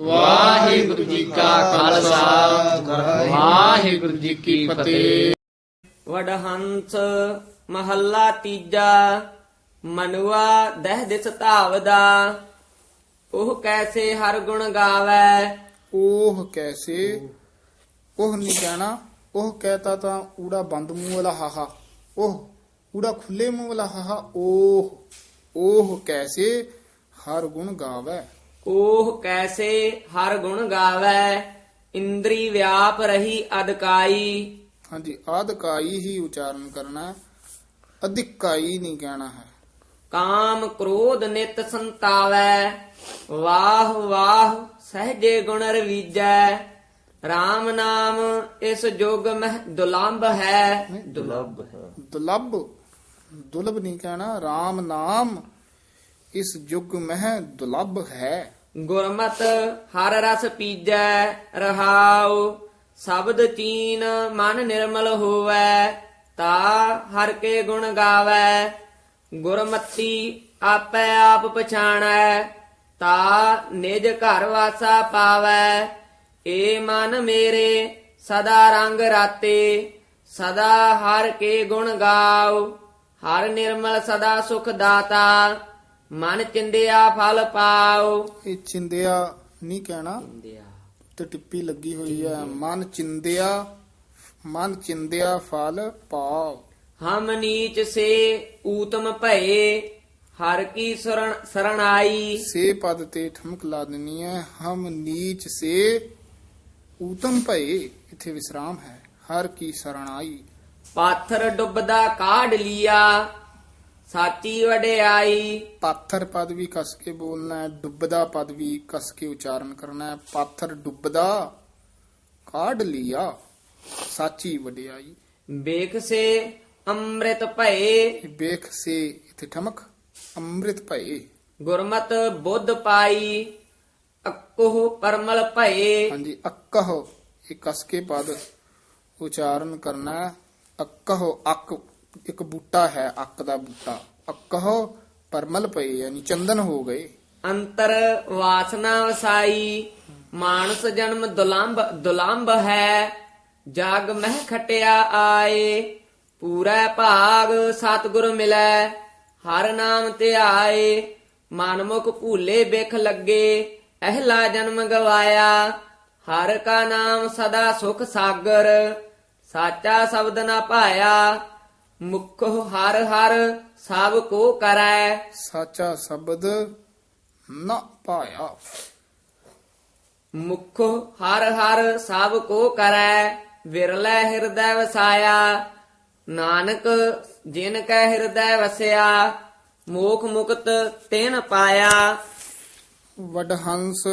ਵਾਹਿਗੁਰੂ ਜੀ ਕਾ ਖਾਲਸਾ। ਵਾਹਿਗੁਰੂ ਜੀ ਕੀ ਫਤਿਹ। ਵਡਹੰਸ ਮਹੱਲਾ ਤੀਜਾ ਮਨੁਆ ਦਹਿ ਦਿਸ ਧਾਵਦਾ। ਉਹ ਕੈਸੇ ਹਰ ਗੁਣ ਗਾਵੇ। ਉਹ ਕੈਸੇ? ਉਹ ਨਹੀਂ ਕਹਿਣਾ ਉਹ ਕਹਤਾ ਤਾਂ ਊੜਾ ਬੰਦ ਮੂੰਹ ਵਾਲਾ ਹਾਹਾ। ਉਹ ਊੜਾ ਖੁੱਲੇ ਮੂੰਹ ਵਾਲਾ ਹਾਹਾ। ਉਹ ਉਹ ਕੈਸੇ ਹਰ ਗੁਣ ਗਾਵੇ। ਉਹ ਕੈਸੇ ਹਰ ਗੁਣ ਗਾਵੇ ਇੰਦਰੀ ਵਿਆਪ ਰਹੀ ਅਦਕਾਈ ਹਾਂਜੀ ਆਦਕਾਈ ਹੀ ਉਚਾਰਨ ਕਰਨਾ। ਅਧਿਕਾਈ ਨਹੀਂ ਕਹਿਣਾ ਹੈ। ਕਾਮ ਕ੍ਰੋਧ ਨਿਤ ਸੰਤਾਵੈ ਵਾਹ ਵਾਹ ਸਹਜੇ ਗੁਣ ਰਵੀਜੈ। RAM ਨਾਮ ਇਸ ਜੁਗ ਮਹਿ ਦੁਲੰਭ ਹੈ। ਦੁਲੰਭ ਹੈ। ਦੁਲੱਭ ਦੁਲਭ ਨਹੀਂ ਕਹਿਣਾ RAM ਨਾਮ ਇਸ ਯੁਗ ਮਹਿ ਦੁਲੱਭ ਹੈ। ਗੁਰਮਤ ਹਰ ਰਸ ਪੀਜੈ, ਰਹਾਉ, ਸ਼ਬਦ ਚੀਨ ਮਨ ਨਿਰਮਲ ਹੋਵੈ, ਤਾ ਹਰ ਕੇ ਗੁਣ ਗਾਵੈ। ਗੁਰਮਤੀ ਆਪੇ ਆਪ ਪਛਾਣੈ, ਤਾ ਨਿਜ ਘਰ ਵਾਸਾ ਪਾਵੈ। ਏ ਮਨ ਮੇਰੇ ਸਦਾ ਰੰਗ ਰਾਤੇ, ਸਦਾ ਹਰ ਕੇ ਗੁਣ ਗਾਉ। ਹਰ ਨਿਰਮਲ ਸਦਾ ਸੁਖ ਦਾਤਾ। ਮਨ ਚਿੰਦਿਆ ਫਲ ਪਾਉ ਇਹ ਚਿੰਦਿਆ ਨਹੀਂ ਕਹਿਣਾ। ਤੇ ਟਿੱਪੀ ਲੱਗੀ ਹੋਈ ਹੈ ਮਨ ਚਿੰਦਿਆ ਮਨ ਚਿੰਦਿਆ ਫਲ ਪਾਉ ਹਮ ਨੀਚ ਸੇ ਊਤਮ ਭਏ ਹਰ ਕੀ ਸਰਣ ਸਰਣਾਈ। ਸੇ ਪਦ ਤੇ ਠਮਕ ਲਾ ਦੇਣੀ ਹੈ ਹਮ ਨੀਚ ਸੇ ਊਤਮ ਭਏ ਇੱਥੇ ਵਿਸਰਾਮ ਹੈ ਹਰ ਕੀ ਸਰਣਾਈ। ਪਾਥਰ ਡੁੱਬਦਾ ਕਾਢ ਲੀਆ। ਸਾਚੀ ਵਡਿਆਈ ਪਾਥਰ ਪਦ ਵੀ ਕਸ ਕੇ ਬੋਲਣਾ ਹੈ ਡੁੱਬਦਾ ਪਦ ਵੀ ਕਸ ਕੇ ਉਚਾਰਨ ਕਰਨਾ ਹੈ ਪਾਥਰ ਡੁੱਬਦਾ ਕਾਢ ਲਿਆ ਸਾਚੀ ਵਡਿਆਈ ਵੇਖ ਸੇ ਅੰਮ੍ਰਿਤ ਭਏ ਇਹ ਵੇਖ ਸੇ ਇੱਥੇ ਠਮਕ ਅੰਮ੍ਰਿਤ ਭਏ ਗੁਰਮਤ ਬੁੱਧ ਪਾਈ ਅਕੋਹ ਪਰਮਲ ਭਏ ਹਾਂਜੀ ਅੱਕਹ ਇਹ ਕਸ ਕੇ ਪਦ ਉਚਾਰਨ ਕਰਨਾ ਹੈ ਅੱਕਹ ਅੱਕ ਇੱਕ ਬੂਟਾ ਹੈ, ਅੱਕ ਦਾ ਬੂਟਾ। ਅੱਕਹ ਪਰਮਲ ਪਏ, ਯਾਨੀ ਚੰਦਨ ਹੋ ਗਏ। ਅੰਤਰ ਵਾਸਨਾ ਵਸਾਈ, ਮਾਨਸ ਜਨਮ ਦੁਲੰਭ ਦੁਲੰਭ ਹੈ। ਜਗ ਮਹਿ ਖਟਿਆ ਆਏ, ਪੂਰਾ ਭਾਗ ਸਤਿਗੁਰ ਮਿਲੈ। ਹਰ ਨਾਮ ਧਿਆਏ ਮਨਮੁਖ ਭੂਲੇ ਬਿਖ ਲੱਗੇ। ਅਹਲਾ ਜਨਮ ਗਵਾਇਆ, ਹਰ ਕਾ ਨਾਮ ਸਦਾ ਸੁਖ ਸਾਗਰ। ਸਾਚਾ ਸ਼ਬਦ ਨਾ ਪਾਇਆ ਮੁਖ ਹਰ ਹਰ ਸਭ ਕੋ ਕਰੈ। ਸਾਚਾ ਸ਼ਬਦ ਨਾ ਪਾਇਆ। ਮੁਖ ਹਰ ਹਰ ਸਭ ਕੋ ਕਰੈ ਵਿਰਲੇ ਹਿਰਦੈ ਵਸਾਇਆ। ਨਾਨਕ ਜਿਨ ਕੈ ਹਿਰਦੈ ਵਸਿਆ ਮੋਖ ਮੁਕਤ ਤੈਨ ਪਾਇਆ। ਵਡਹੰਸ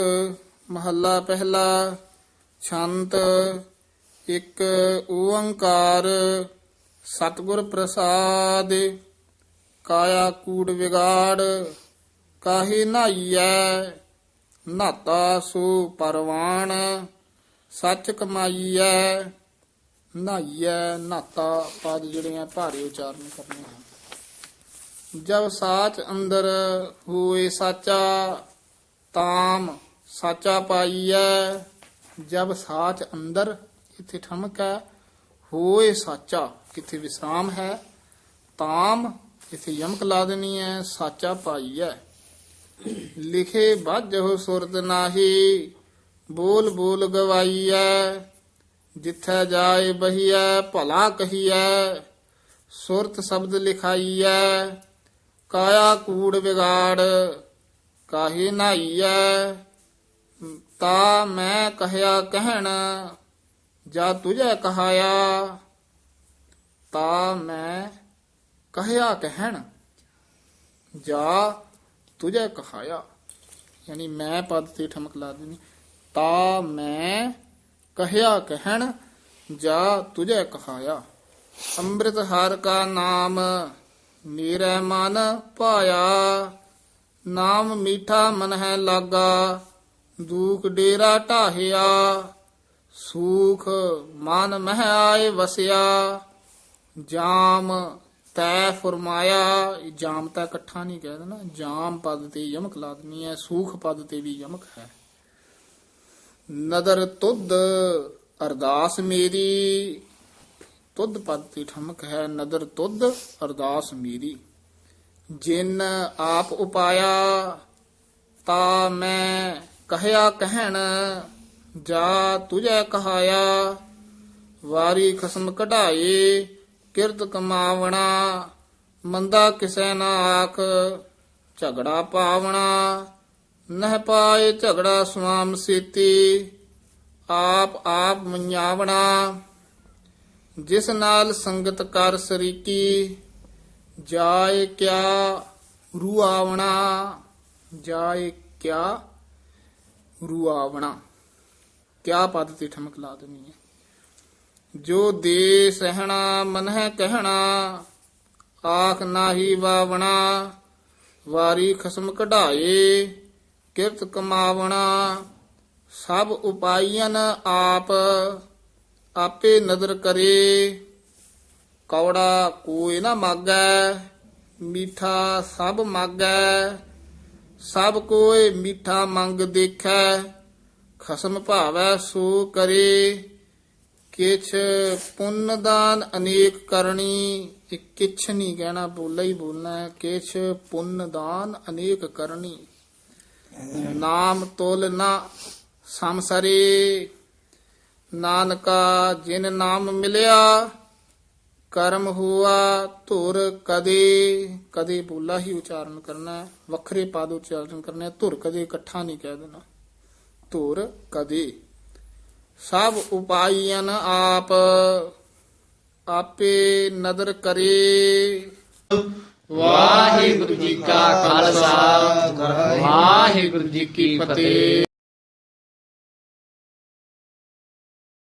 ਮਹੱਲਾ ਪਹਿਲਾ ਛੰਤ ਇੱਕ ਓੰਕਾਰ ਸਤਿਗੁਰ ਪ੍ਰਸਾਦ, ਕਾਇਆ ਕੂੜ ਵਿਗਾੜ, ਕਾਹੇ ਨਾਈਐ, ਨਾਤਾ ਸੋ ਪਰਵਾਣ, ਸੱਚ ਕਮਾਈਐ, ਨਾਈਐ, ਨਾਤਾ ਪਦ ਜਿਹੜੇ ਆ ਭਾਰੇ ਉਚਾਰਨ ਕਰਨੇ ਹਨ ਜਬ ਸਾਚ ਅੰਦਰ ਹੋਏ ਸਾਚਾ, ਤਾਮ ਸਾਚਾ ਪਾਈਐ, ਜਬ ਸਾਚ ਅੰਦਰ ਇੱਥੇ ਠਮਕ ਹੈ ਹੋਏ ਸਾਚਾ। ਕਿਥੇ ਵਿਸਰਾਮ ਹੈ? ਤਾਮ ਇੱਥੇ ਯਮਕ ਲਾ ਦੇਣੀ ਹੈ, ਸਾਚਾ ਪਾਈਐ ਲਿਖੇ ਬਾਝੋ ਸੁਰਤ ਨਾਹੀ, ਬੋਲ ਬੋਲ ਗਵਾਈਐ। ਜਿੱਥੈ ਜਾਏ ਬਹੀਐ, ਭਲਾ ਕਹੀਐ। ਸੁਰਤ ਸ਼ਬਦ ਲਿਖਾਈਐ। ਕਾਇਆ ਕੂੜ ਵਿਗਾੜ, ਕਾਹੇ ਨਾਈਐ। ਤਾ ਮੈਂ ਕਹਿਆ ਕਹਿਣ, ਜਾ ਤੁਝੈ ਕਹਾਇਆ। ਤਾ ਮੈਂ ਕਹਿਆ ਕਹਿਣ, ਜਾ, ਤੁਝੈ ਕਹਾਇਆ। ਯਾਨੀ ਮੈਂ ਪਦ ਤੇ ਠਮਕ ਲਾ ਦੇਣੀ ਤਾ ਮੈਂ ਕਹਿਆ ਕਹਿਣ, ਜਾ, ਤੁਝੈ ਕਹਾਇਆ। ਅੰਮ੍ਰਿਤ ਹਰ ਕਾ ਨਾਮ ਮੇਰੇ ਮਨ ਪਾਇਆ ਨਾਮ ਮੀਠਾ ਮਨ ਹੈ ਲਾਗਾ, ਦੁਖ ਡੇਰਾ ਢਾਹਿਆ। ਸੂਖ ਮਨ ਮਹਿ ਆਏ ਵਸਿਆ। ਜਾਮ ਤੈ ਫਰਮਾਇਆ ਜਾਮ ਤਾਂ ਇਕੱਠਾ ਨਹੀਂ ਕਹਿ ਦੇਣਾ। ਜਾਮ ਪਦ ਤੇ ਯਮਕ ਲਾ ਹੈ, ਸੂਖ ਪਦ ਤੇ ਵੀ ਯਮਕ ਹੈ। ਨਦਰ ਤੁਧ, ਅਰਦਾਸ ਮੇਰੀ। ਤੁਧ ਪਦ ਤੇ ਠਮਕ ਹੈ, ਨਦਰ ਤੁਧ, ਅਰਦਾਸ ਮੇਰੀ। ਜਿਨ ਆਪ ਉਪਾਇਆ, ਤਾ ਮੈਂ ਕਹਿਆ ਕਹਿਣ, ਜਾ ਤੁਝੈ ਕਹਾਇਆ, ਵਾਰੀ ਖਸਮ ਕਢਾਏ ਕਿਰਤ ਕਮਾਵਣਾ, ਮੰਦਾ ਕਿਸੈ ਨਾ ਆਖ, ਝਗੜਾ ਪਾਵਣਾ। ਨਹਿ ਪਾਏ ਝਗੜਾ ਸੁਆਮ ਸੀਤੀ, ਆਪ ਆਪ ਮඤਾਵਣਾ ਜਿਸ ਨਾਲ ਸੰਗਤ ਕਰ ਸਰੀਕੀ, ਜਾਏ ਕਿਆ ਰੂਆਵਣਾ, ਜਾਏ ਕਿਆ ਰੂਆਵਣਾ। ਕਿਆ ਪਦ ਤੇ ਠਮਕ ਲਾ ਦੇਣੀ ਹੈ? ਜੋ ਦੇ ਸਹਿਣਾ ਮਨਹਿ ਕਹਿਣਾ, ਆਖ ਨਾਹੀ ਵਾਵਣਾ, ਵਾਰੀ ਖਸਮ ਕਢਾਏ, ਕਿਰਤ ਕਮਾਵਣਾ, ਸਭ ਉਪਾਈਆਂ ਆਪ, ਆਪੇ ਨਦਰ ਕਰੇ। ਕੌੜਾ ਕੋਈ ਨਾ ਮਾਗੈ, ਮੀਠਾ ਸਭ ਮਾਗੈ, ਸਭ ਕੋਏ ਮੀਠਾ ਮੰਗ ਦੇਖੈ, ਖਸਮ ਭਾਵੈ ਸੋ ਕਰੇ। ਕਿਛ ਪੁੰਨ ਦਾਨ ਅਨੇਕ ਕਰਨੀ ਇਹ ਕਿਛ ਨਹੀਂ ਕਹਿਣਾ ਬੋਲਾ ਹੀ ਬੋਲਣਾ ਹੈ ਕਿਛ ਪੁੰਨ ਦਾਨ ਅਨੇਕ ਕਰਨੀ ਨਾਮ ਤੋਲ ਨਾ ਸੰਸਰੇ ਨਾਨਕਾ ਜਿਨ ਨਾਮ ਮਿਲਿਆ ਕਰਮ ਹੁਆ ਧੁਰ ਕਦੇ ਕਦੇ ਬੋਲਾ ਹੀ ਉਚਾਰਨ ਕਰਨਾ ਵੱਖਰੇ ਪਾਦ ਉਚਾਰਨ ਕਰਨਾ ਧੁਰ ਕਦੇ ਇਕੱਠਾ ਨਹੀਂ ਕਹਿ ਦੇਣਾ ਧੁਰ ਕਦੇ ਸਭ ਉਪਾਈਆਂ ਆਪ ਆਪੇ ਨਦਰ ਕਰੇ। ਵਾਹਿਗੁਰੂ ਜੀ ਕਾ ਖਾਲਸਾ ਵਾਹਿਗੁਰੂ ਜੀ ਕੀ ਫਤਿਹ।